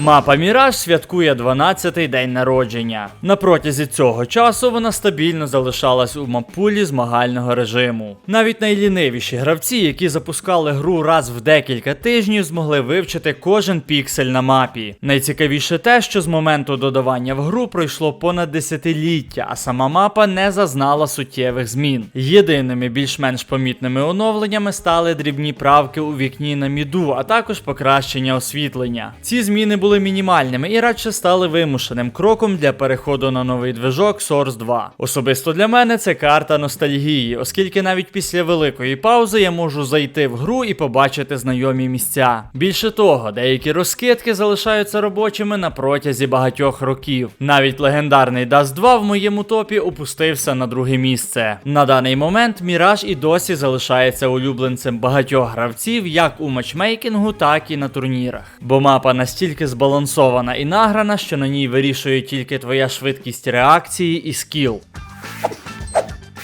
Мапа Міраж святкує 12-й день народження. На протязі цього часу вона стабільно залишалась у мапулі змагального режиму. Навіть найлінивіші гравці, які запускали гру раз в декілька тижнів, змогли вивчити кожен піксель на мапі. Найцікавіше те, що з моменту додавання в гру пройшло понад десятиліття, а сама мапа не зазнала суттєвих змін. Єдиними більш-менш помітними оновленнями стали дрібні правки у вікні на міду, а також покращення освітлення. Ці зміни були мінімальними і радше стали вимушеним кроком для переходу на новий движок Source 2. Особисто для мене це карта ностальгії, оскільки навіть після великої паузи я можу зайти в гру і побачити знайомі місця. Більше того, деякі розкидки залишаються робочими на протязі багатьох років. Навіть легендарний Dust 2 в моєму топі опустився на друге місце. На даний момент Міраж і досі залишається улюбленцем багатьох гравців як у матчмейкінгу, так і на турнірах. Бо мапа настільки збалансована і награна, що на ній вирішує тільки твоя швидкість реакції і скіл.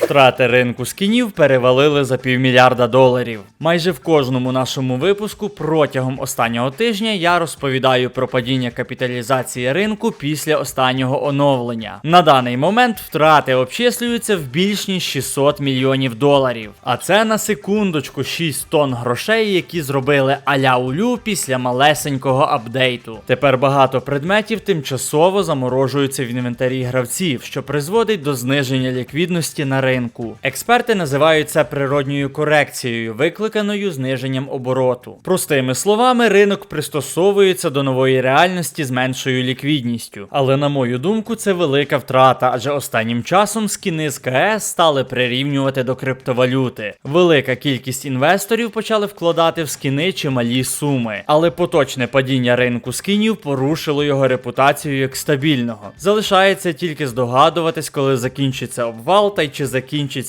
Втрати ринку скінів перевалили за півмільярда доларів. Майже в кожному нашому випуску протягом останнього тижня я розповідаю про падіння капіталізації ринку після останнього оновлення. На даний момент втрати обчислюються в більш ніж 600 мільйонів доларів. А це на секундочку 6 тонн грошей, які зробили аля улю після малесенького апдейту. Тепер багато предметів тимчасово заморожуються в інвентарі гравців, що призводить до зниження ліквідності на ринку. Експерти називають це природньою корекцією, викликаною зниженням обороту. Простими словами, ринок пристосовується до нової реальності з меншою ліквідністю. Але на мою думку, це велика втрата, адже останнім часом скіни з КС стали прирівнювати до криптовалюти. Велика кількість інвесторів почали вкладати в скіни чималі суми. Але поточне падіння ринку скінів порушило його репутацію як стабільного. Залишається тільки здогадуватись, коли закінчиться обвал та й чи закінчиться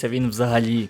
він взагалі.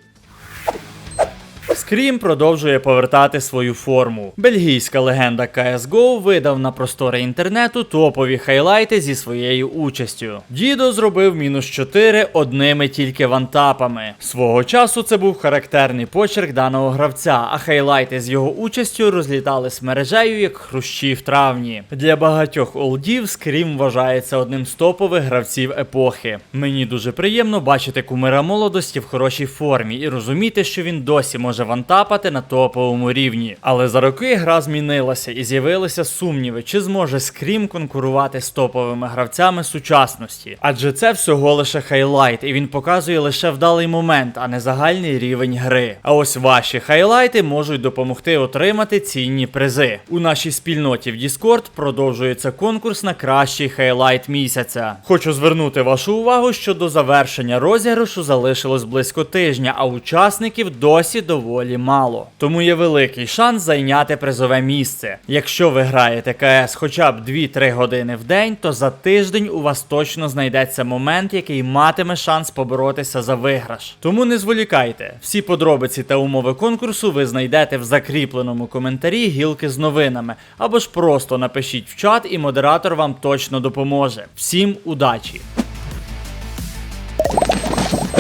Скрім продовжує повертати свою форму. Бельгійська легенда CSGO видав на простори інтернету топові хайлайти зі своєю участю. Дідо зробив мінус 4 одними тільки вантапами. Свого часу це був характерний почерк даного гравця, а хайлайти з його участю розлітались мережею як хрущі в травні. Для багатьох олдів Скрім вважається одним з топових гравців епохи. Мені дуже приємно бачити кумира молодості в хорошій формі і розуміти, що він досі може вантапати на топовому рівні. Але за роки гра змінилася і з'явилися сумніви, чи зможе Скрім конкурувати з топовими гравцями сучасності. Адже це всього лише хайлайт, і він показує лише вдалий момент, а не загальний рівень гри. А ось ваші хайлайти можуть допомогти отримати цінні призи. У нашій спільноті в Discord продовжується конкурс на кращий хайлайт місяця. Хочу звернути вашу увагу, що до завершення розіграшу залишилось близько тижня, а учасників досі доволі мало. Тому є великий шанс зайняти призове місце. Якщо ви граєте КС хоча б 2-3 години в день, то за тиждень у вас точно знайдеться момент, який матиме шанс поборотися за виграш. Тому не зволікайте. Всі подробиці та умови конкурсу ви знайдете в закріпленому коментарі гілки з новинами, або ж просто напишіть в чат, і модератор вам точно допоможе. Всім удачі!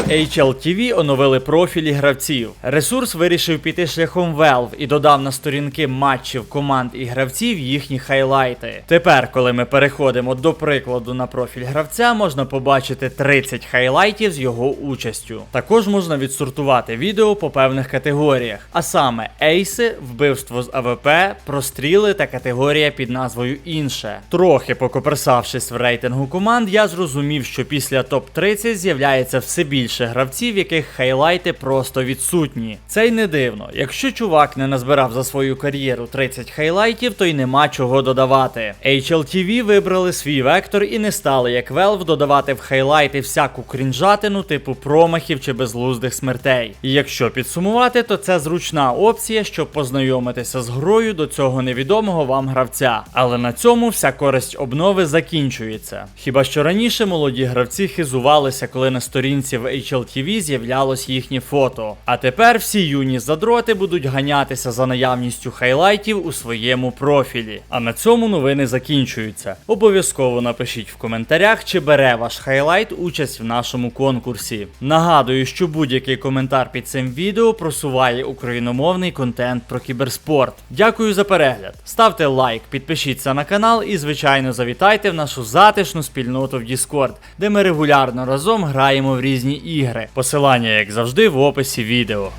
HLTV оновили профілі гравців. Ресурс вирішив піти шляхом Valve і додав на сторінки матчів команд і гравців їхні хайлайти. Тепер, коли ми переходимо до прикладу на профіль гравця, можна побачити 30 хайлайтів з його участю. Також можна відсортувати відео по певних категоріях, а саме ейси, вбивство з АВП, простріли та категорія під назвою інше. Трохи покоперсавшись в рейтингу команд, я зрозумів, що після топ-30 з'являється все більше гравців, яких хайлайти просто відсутні. Це й не дивно. Якщо чувак не назбирав за свою кар'єру 30 хайлайтів, то й нема чого додавати. HLTV вибрали свій вектор і не стали, як Valve, додавати в хайлайти всяку крінжатину, типу промахів чи безглуздих смертей. І якщо підсумувати, то це зручна опція, щоб познайомитися з грою до цього невідомого вам гравця. Але на цьому вся користь обнови закінчується. Хіба що раніше молоді гравці хизувалися, коли на сторінці в Official TV з'являлось їхнє фото. А тепер всі юні задроти будуть ганятися за наявністю хайлайтів у своєму профілі. А на цьому новини закінчуються. Обов'язково напишіть в коментарях, чи бере ваш хайлайт участь в нашому конкурсі. Нагадую, що будь-який коментар під цим відео просуває україномовний контент про кіберспорт. Дякую за перегляд. Ставте лайк, підпишіться на канал і, звичайно, завітайте в нашу затишну спільноту в Discord, де ми регулярно разом граємо в різні ігри. Посилання, як завжди, в описі відео.